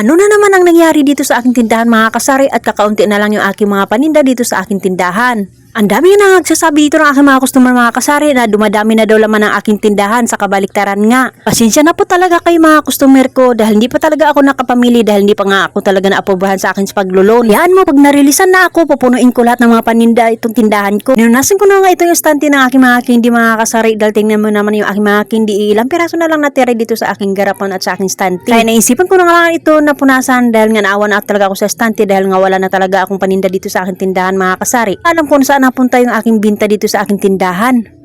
Ano na naman ang nangyari dito sa aking tindahan mga kasari at kakaunti na lang yung aking mga paninda dito sa aking tindahan. Ang dami na nagsasabi dito ng aking mga customer mga kasari na dumadami na daw laman ang aking tindahan sa kabaliktaran nga. Pasensya na po talaga kayo mga customer ko dahil hindi pa talaga ako nakapamili dahil hindi pa nga ako talaga naaprobahan sa akin sa paglulon. Yan mo, pag narilisan na ako, pupunuin ko lahat ng mga paninda itong tindahan ko. Ninunasin ko na nga ito yung ng aking mga candy mga kasari dahil tingnan mo naman yung aking mga candy. Ilang piraso na lang natira dito sa aking garapan at sa aking stante. Kaya naisipan ko na nga lang ito na punasan dahil nga naawa na talaga ako sa stante dahil nga wala na talaga akong paninda dito sa aking tindahan mga kasari. Alam ko na saan napunta yung aking binta dito sa aking tindahan.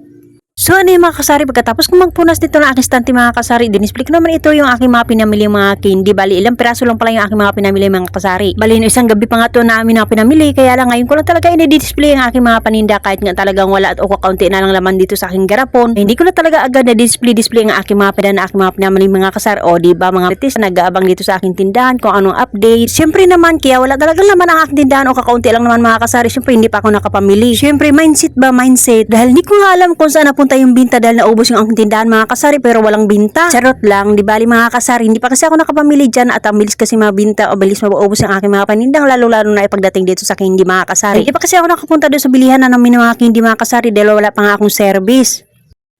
So ano yung mga kasari, pagkatapos ko magpunas dito ng aking stante mga kasari, dinisplay ko naman ito yung aking mga pinamili mga candy. Bali, ilang piraso lang pala yung aking mga pinamili mga kasari. Bali, no, isang gabi pa nga ito na amin na pinamili, kaya lang ngayon ko lang talaga i-display ang aking mga paninda kahit nga talagang wala at o kakaunti na lang laman dito sa aking garapon. Eh, hindi ko na talaga agad na display-display ang aking mga pinamili, aking mga pinamili mga kasari. O, di ba mga artist na nag-aabang dito sa aking tindahan kung anong update. Siyempre naman, kaya wala talagang laman ang aking tindahan o kakaunti lang naman mga kasari. Siyempre, hindi pa ako nakapamili. Siyempre, mindset ba mindset? Dahil hindi ko alam kung saan napunta yung binta dahil naubos yung aking tindahan mga kasari pero walang binta. Charot lang, di bali mga kasari, hindi pa kasi ako nakapamili dyan at ang bilis kasi mabinta o bilis maubos yung aking mga panindang lalo-lalo na ipagdating dito sa candy mga kasari. Hindi pa kasi ako nakapunta doon sa bilihan na ng mga candy mga kasari dahil wala pa nga akong service.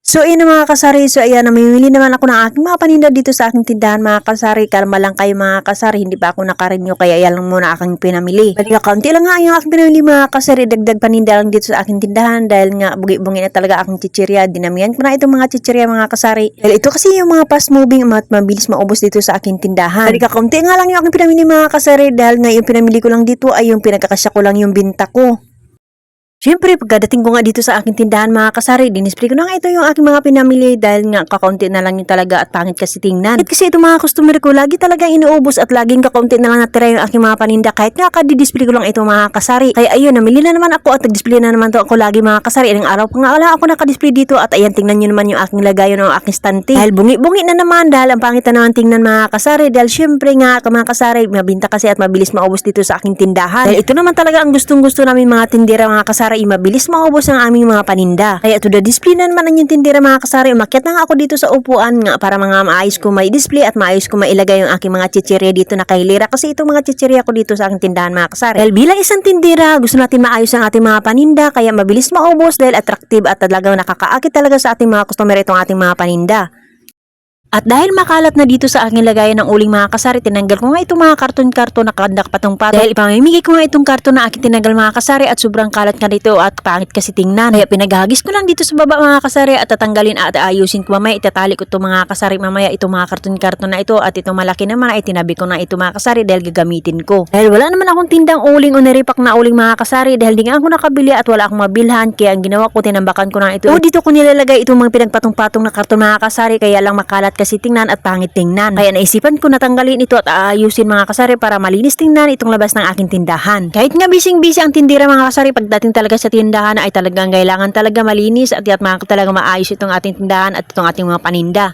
So, yun ang mga kasari. So, ayan, namimili naman ako ng aking mga paninda dito sa aking tindahan, mga kasari. Kalma lang kayo, mga kasari. Hindi pa ako nakarenew, kaya yan lang muna aking pinamili. Bali ka, kaunti lang nga yung aking pinamili, mga kasari. Dagdag paninda lang dito sa aking tindahan dahil nga bugi-bungi na talaga aking chichirya. Dinamihan ko na itong mga chichirya, mga kasari. Dahil ito kasi yung mga fast moving at mabilis maubos dito sa aking tindahan. Bali ka, kaunti nga lang yung aking pinamili, mga kasari. Dahil nga yung pinamili ko lang dito ay yung pinagkakasya ko lang yung binta ko. Siyempre, pagkadating ko nga dito sa aking tindahan mga kasari, dinisplay ko na nga ito yung aking mga pinamili dahil nga kakaunti na lang yung talaga at pangit kasi tingnan. At kasi ito mga customer ko, lagi talaga inuubos at laging kakaunti na lang natira yung aking mga paninda kahit nga kadidisplay ko lang ito mga kasari. Kaya ayun, namili na naman ako at nag-display na naman to ako lagi mga kasari. Ilang araw pa nga wala ako nakadisplay dito at ayan, tingnan nyo naman yung aking lagayon ng aking stante. Dahil bungi-bungi na naman dahil ang pangit na naman tingnan mga kasari dahil syempre nga mga kasari, mabinta kasi at mabilis maubos dito sa aking tindahan. Dahil ito naman talaga ang gustong-gusto namin mga tindera mga kasari, mabilis maubos ang aming mga paninda. Kaya to the display na naman ang yung tindera mga kasari, umakyat na nga ako dito sa upuan nga para mga maayos ko may display at maayos ko mailagay yung aking mga chichirya dito na kahilira kasi itong mga chichirya ko dito sa aking tindahan mga kasari. Dahil bilang isang tindera, gusto natin maayos ang ating mga paninda kaya mabilis maubos dahil attractive at talagang nakakaakit talaga sa ating mga customer itong ating mga paninda. At dahil makalat na dito sa aking lagayan ng uling mga kasari, tinanggal ko nga itong mga karton-karton na kandak patong patong. Dahil ipamimigay ko nga itong karton na aking tinanggal mga kasari at sobrang kalat nga dito at pangit kasi tingnan. Kaya pinaghagis ko lang dito sa baba mga kasari at tatanggalin at ayusin ko mamaya. Itatali ko itong mga kasari mamaya itong mga karton-karton na ito at itong malaki naman ay tinabi ko na ito mga kasari dahil gagamitin ko. Dahil wala naman akong tindang uling o naripak na uling mga kasari dahil di nga ako nakabili at wala akong mabilhan kaya ang ginawa ko tinambakan ko na ito. O dito ko nilalagay itong mga pinagpatong-patong na karton mga kasari kaya lang makalat kasi tingnan at pangit tingnan. Kaya naisipan ko na tanggalin ito at aayusin mga kasari para malinis tingnan itong labas ng aking tindahan. Kahit nga bising-busy ang tindira mga kasari, pagdating talaga sa tindahan ay talagang kailangan talaga malinis at yat mga talaga maayos itong ating tindahan at itong ating mga paninda.